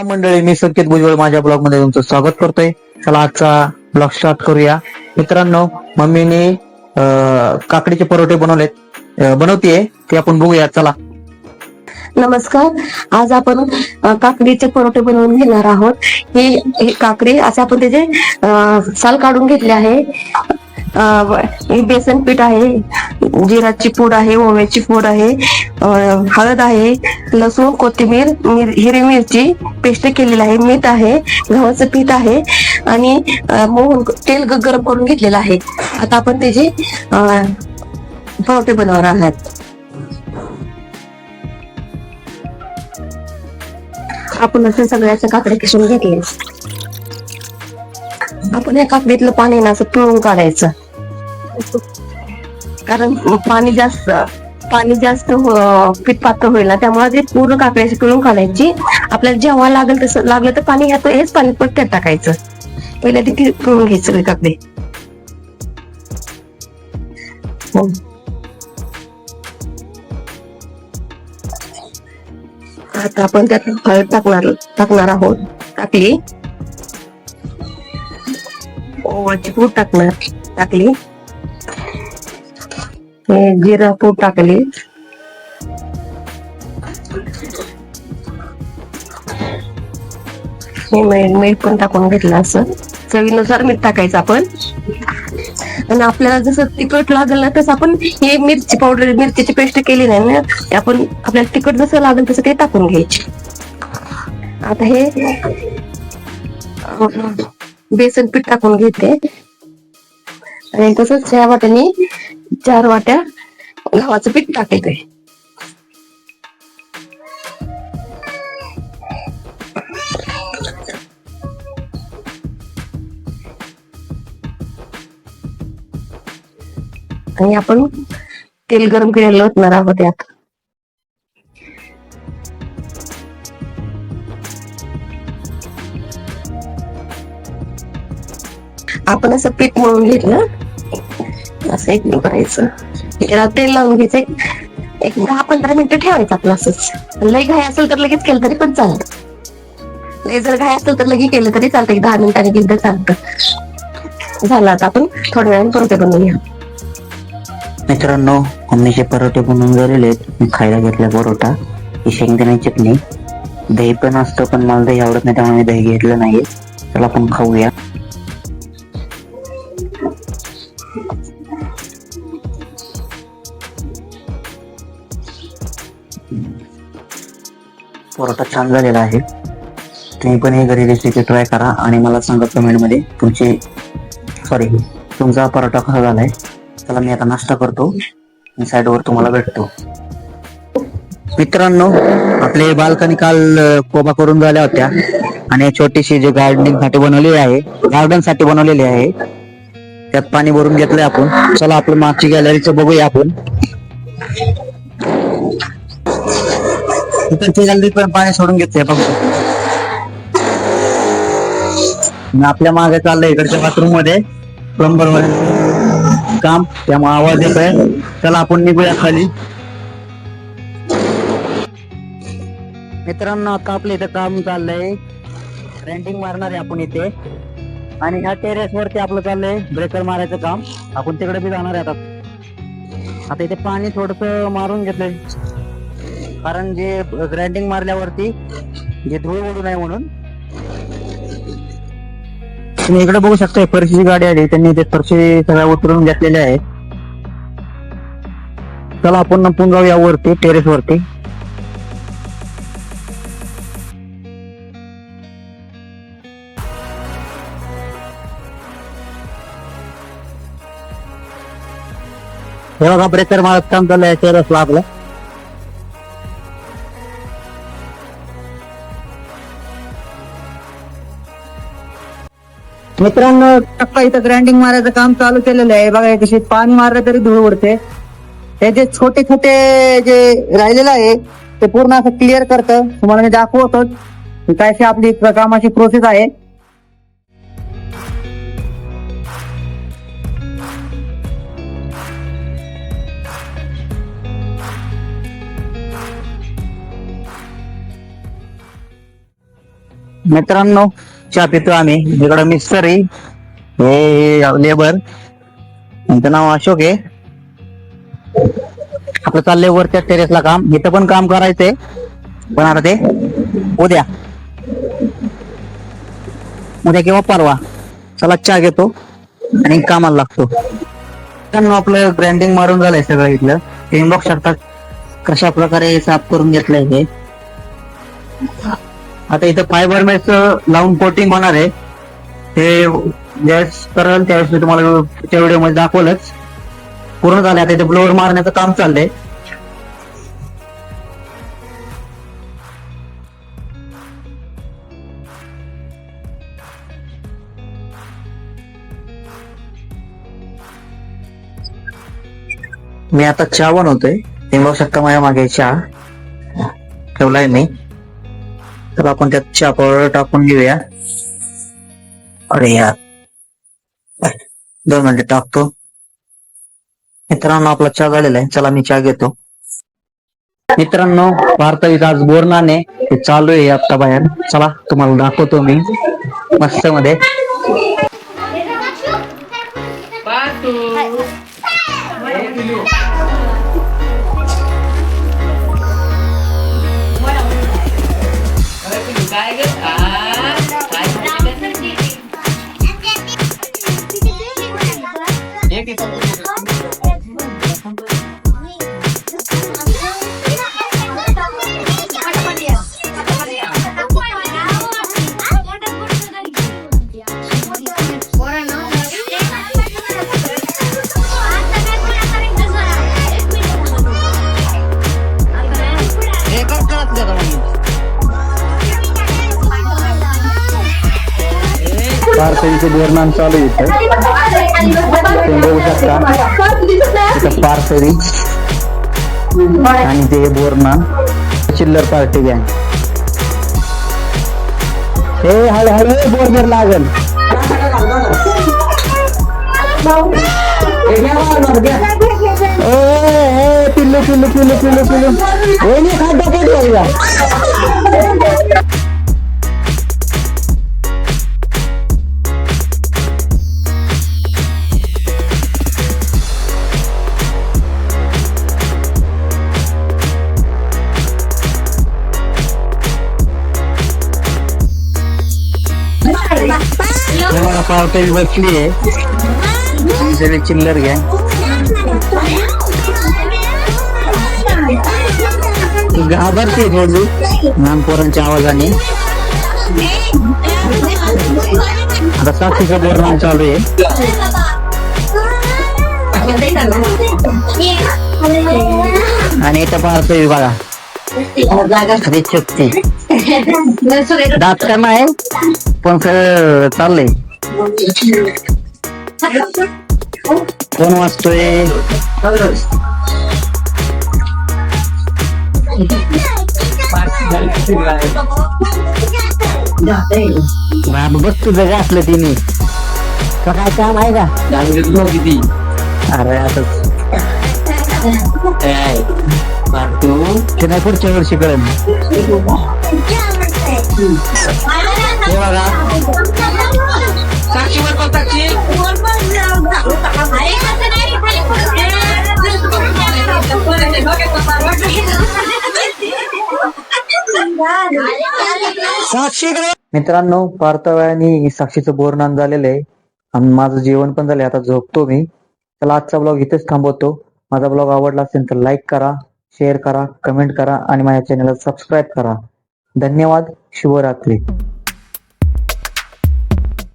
राम मंडळी मी संकेत भुजबळ माझ्या ब्लॉगमध्ये तुमचं स्वागत करतोय. चला आजचा ब्लॉग स्टार्ट करूया. मित्रांनो मम्मीने अं, काकडीचे परोठे बनवलेत. बनवतीये ते आपण बघूया. चला. नमस्कार. आज आपण काकडीचे परोठे बनवून घेणार आहोत. ही ही काकडी असे आपण त्याचे साल काढून घेतले आहे. बेसन पीठ आहे जिराची पूड आहे ओव्याची पूड आहे हळद आहे लसूण कोथिंबीर हिरवी मिरची पेस्ट केलेली आहे मीठ आहे गव्हाचं पीठ आहे आणि मोहन तेल गरम करून घेतलेलं आहे. आता आपण त्याचे पावटे परोठे बनवणार आहात. आपण असं सगळ्याच्या काकडे किसून घेतले. आपण या काकडीतलं पाणी ना असं पिळून काढायचं. कारण पाणी जास्त पाणी जास्त हो, पीठ पातळ होईल ना त्यामुळे ते पूर्ण काकड्याची पिळून काढायची. आपल्याला जेव्हा लागेल तसं लागलं तर पाणी घ्यायचं हेच पाणी पण त्यात टाकायचं. पहिले ते पिळून घ्यायचं काकडे. हो. आता आपण त्यात हळद टाकणार टाकणार आहोत. टाकली. ओवाची पूड टाकणार टाकली. हे जिरा पूड टाकली. हे मीठ मीठ पण टाकून घेतलं असं. चवीनुसार मीठ टाकायचं आपण. आणि आपल्याला जसं तिखट लागेल ना तसं आपण हे मिरची पावडर मिरचीची पेस्ट केली नाही ना आपण आपल्याला तिखट जसं लागेल तसं ते टाकून घ्यायचे. आता हे बेसन पीठ टाकून घेते. आणि तसंच ह्या वाट्याने चार वाट्या गव्हाचं पीठ टाकायचंय. आणि आपण तेल गरम केलेलं ओतणार आहोत यात आपण असं पीठ मळून घेतलं. असं एक करायचं त्याला तेल लावून घ्यायचं. एक- एक दहा पंधरा मिनिटं ठेवायचं आपलं असंच लई घाई असेल तर लगेच केलं तरी पण चालतं. लई जर घाई असेल तर लगेच केलं तरी चालतं. एक दहा मिनिटांनी केलं चालतं. झालं आता आपण. थोड्या वेळाने परत बनवूया. मित्रांनो मम्मीचे परोठे बनवून झालेले आहेत. मी खायला घेतला परोठा. ही शेंगदाणे चटणी. दही पण असतं पण मला दही आवडत नाही त्यामुळे दही घेतलं नाही चला आपण खाऊया. परोठा छान झालेला आहे. तुम्ही पण हे घरी रेसिपी ट्राय करा आणि मला सांगा कमेंटमध्ये तुमची सॉरी तुमचा परोठा कसा झालाय. चला मी आता नाश्ता करतो साईडवर तुम्हाला भेटतो. मित्रांनो आपले बालकनी काल कोबा करून झाल्या होत्या आणि छोटीशी जी गार्डनिंगसाठी बनवलेली आहे गार्डनसाठी बनवलेली आहे. त्यात पाणी भरून घेतलंय आपण. चला आपलं मागची गॅलरीचं बघूया आपण. इकडच्या जल्दी पण पाणी सोडून घेते फक्त आपल्या मागे चाललंय इकडच्या बाथरूममध्ये प्लंबरमध्ये काम त्यामुळे आवाज येतोय. चला आपण निघूया खाली. मित्रांनो आता आपल्या इथं काम चाललंय. रेंटिंग मारणार आहे आपण इथे. आणि ह्या टेरेस वरती आपलं चाललंय ब्रेकर मारायचं काम. आपण तिकडे बी जाणार आहे आता. आता इथे पाणी थोडस मारून घेतलंय. कारण जे ग्राइंडिंग मारल्यावरती जे धूळ उडू नये म्हणून तुम्ही इकडे बघू शकता फरशीची गाडी आली त्यांनी ते फरशी सगळ्या उतरून घेतलेल्या आहे चला आपण आपण जाऊया वरती टेरेस वरती. हे बघा ब्रेकर मारत काम चाललंय टेरेसला आपलं. मित्रांनो टक्का इथं ग्राइंडिंग मारायचं काम चालू केलेलं आहे. बघा कशी पाणी मारलं तरी धूळ उडते. हे जे छोटे छोटे जे राहिलेलं आहे ते पूर्ण असं क्लिअर करतं. तुम्हाला मी दाखवतो. कायशी काय अशी आपली कामाची प्रोसेस आहे. मित्रांनो चहा पितो आम्ही. इकडं मिस्टर आहे. हे लेबर. त्यांचं नाव अशोक आहे. आपलं चाललंय वरच्या टेरेसला काम. इथं पण काम करायचंय. पण आता ते उद्या. उद्या किंवा परवा. चला चहा घेतो आणि कामाला लागतो. त्यांना आपलं ब्रँडिंग मारून झालंय सगळं इथलं. तुम्ही बघू कशा प्रकारे साफ करून घेतलंय हे. आता इथं फायबर मॅच लावून कोटिंग होणार आहे. ते ज्यावेळेस कराल त्यावेळेस मी तुम्हाला त्या व्हिडिओमध्ये दाखवलंच. पूर्ण झालं आता इथे ब्लोअर मारण्याचं काम चाललंय. मी आता चहा बनवतोय. ते बघू शकता माझ्या मागे चहा. ठेवलाय मी. तर आपण त्यात चहा पावडर टाकून घेऊया. अरे यार. दोन मिनिटं टाकतो. मित्रांनो आपला चहा झालेला आहे. चला मी चहा घेतो. मित्रांनो भारतावीत आज बोरणाने हे चालू आहे आता बाहेर. चला तुम्हाला दाखवतो मी. मस्त मध्ये. पार्सलीचं बोरणान चालू इथं तुम्ही बघू शकता इथं पार्सली आणि ते बोरणा चिल्लर पार्टी गँग. हे हळूहळू बोरबर लागल. पिल्लू पिल्लू पिल्लू पिल्लू पिल्लू. ए, नी खड्डा हॉटेल बसली आहे चिल्लर घ्या. घाबरते थोडी लहान पोरांच्या आवाजाने. आता साक्षीचं बोलणं चालू आहे. आणि इथं पाहतो बघा. खरी चुकते दात का नाही पण सगळं चाललंय. कोण वाचतोय बाबा बस तुझं घातलं तिने का काय काम आहे का किती अरे आता ते नाही पुढच्या वर्षी कळेल हे बघा साक्षीवर साक्षी मित्रांनो पार्थव्यानी साक्षीचं बोरनान झालेलं आहे. आणि माझं जेवण पण झालंय आता झोपतो मी. चला आजचा ब्लॉग इथेच थांबवतो. माझा ब्लॉग आवडला असेल तर लाईक करा शेअर करा कमेंट करा आणि माझ्या चॅनलला सबस्क्राईब करा. धन्यवाद शुभरात्री.